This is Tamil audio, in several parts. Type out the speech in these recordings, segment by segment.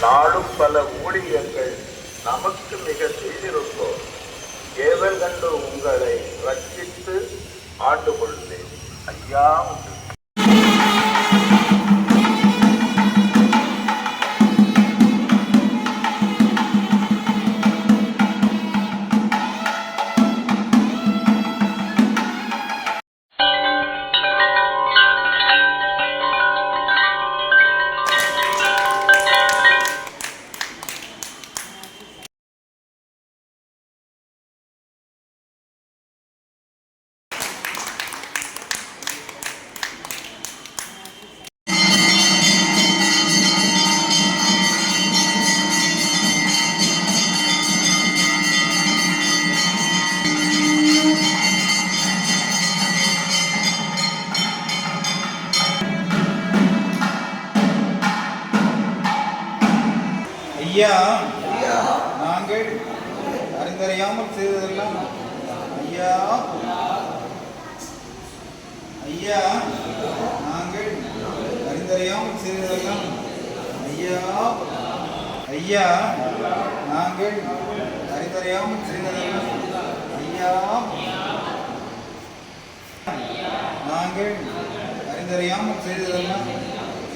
நாளும் பல ஊழியர்கள் நமக்கு மிக செய்திருப்போம். ஏவல் கண்டு உங்களை ரட்சித்து ஆண்டு கொள்வேன் ஐயா உண்டு. அறிந்தறியாமல் செய்ததெல்லாம் ஐயா ஐயா நாங்கள் அறிந்தறியாமல் செய்ததெல்லாம் ஐயா நாங்கள் அறிந்தறியாமல் செய்ததெல்லாம்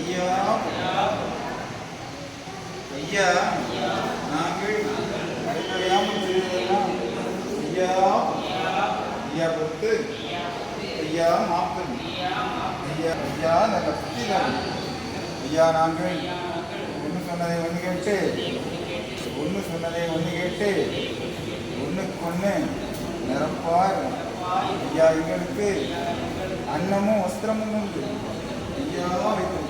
ஐயா ஐயா நாங்கள் அறிவுரையாமல் செய்ததெல்லாம் ஐயா ஐயா பத்து ஐயா மாப்ப ஐயா ஐயா நல்ல புத்திதான் ஐயா நாங்கள் ஒன்று சொன்னதை ஒன்று கேட்டு. ஒன்று சொன்னதை ஒன்று கேட்டு. ஒன்றுக்கு ஒன்று நிரப்பார். ஐயா எங்களுக்கு அன்னமும் வஸ்திரமும் உண்டு. ஐயா வைத்து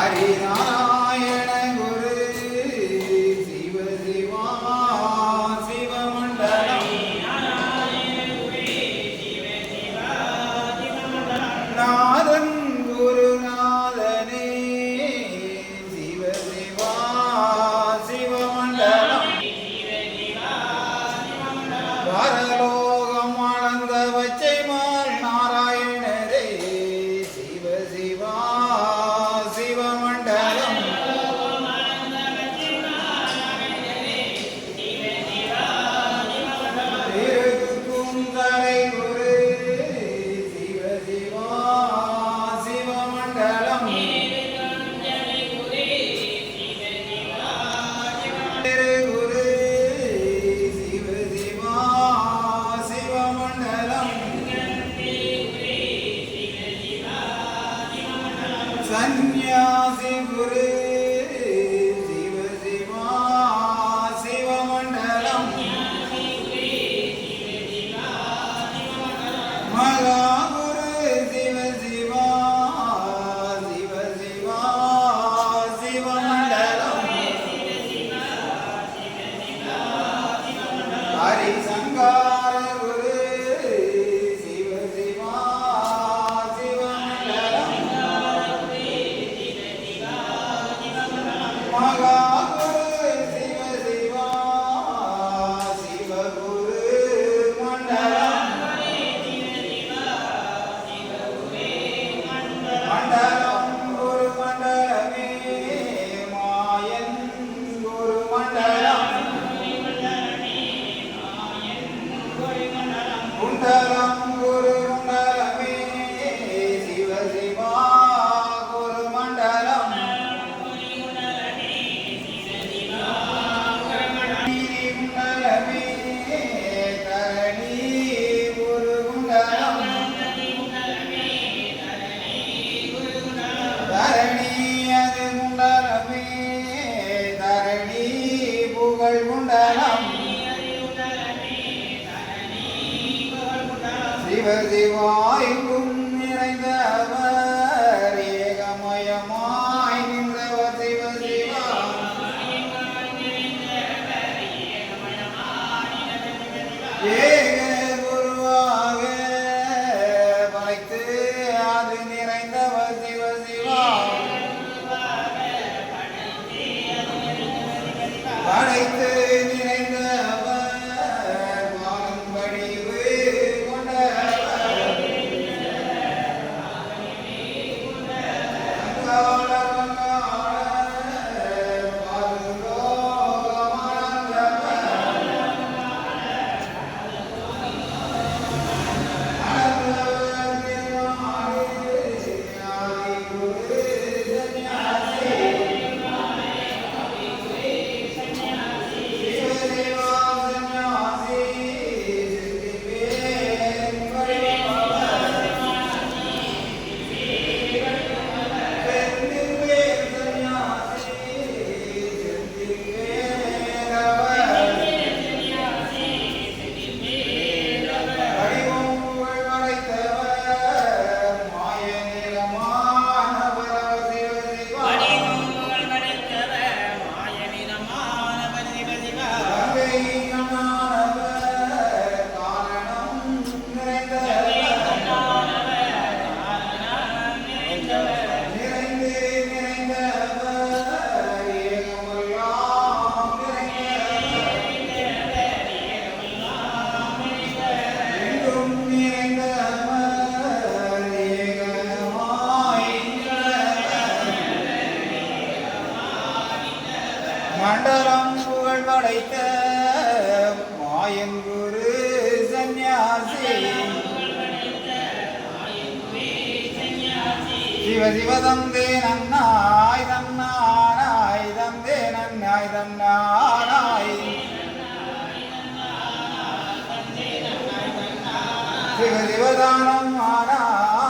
ஹரிநாராயண Where. மண்டலம் புகழ் படைத்த மாயங்குரு சந்நியாசி. சிவ சிவ தந்தே நன்னாய் தன்னானாய் தந்தே நன்னாய் தன்னானாய். சிவ சிவதானம் ஆனாய்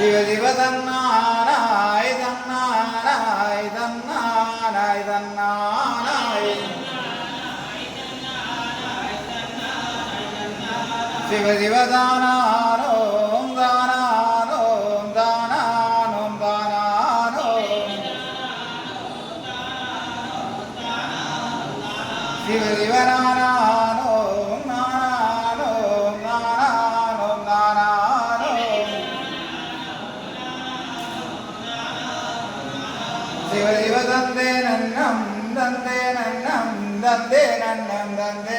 சிவ சிவ தன்னானாய் தன்னானாய் தன்னானாய் தன்னானாய் சிவ சிவ தானானோம் தானானோம் தானானோம் தானானோம் சிவ சிவ நானானோம் நந்தே நந்தே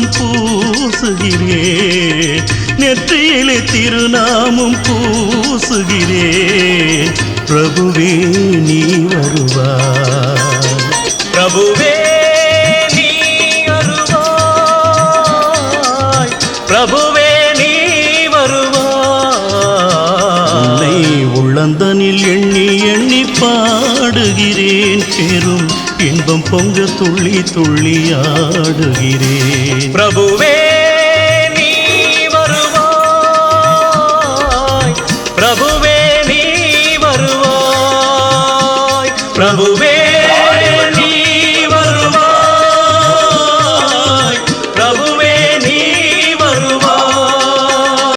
பூசுகிறேன் நெற்றியிலே திருநாமம் பூசுகிறேன் பிரபுவே நீ வருவாய். பிரபுவே பிரபுவே நீ வருவாய். உள்ளந்தனில் எண்ணி எண்ணி பாடுகிறேன். பெரும் இன்பம் பொங்க துள்ளி துள்ளி ஆடுகிறேன். பிரபுவே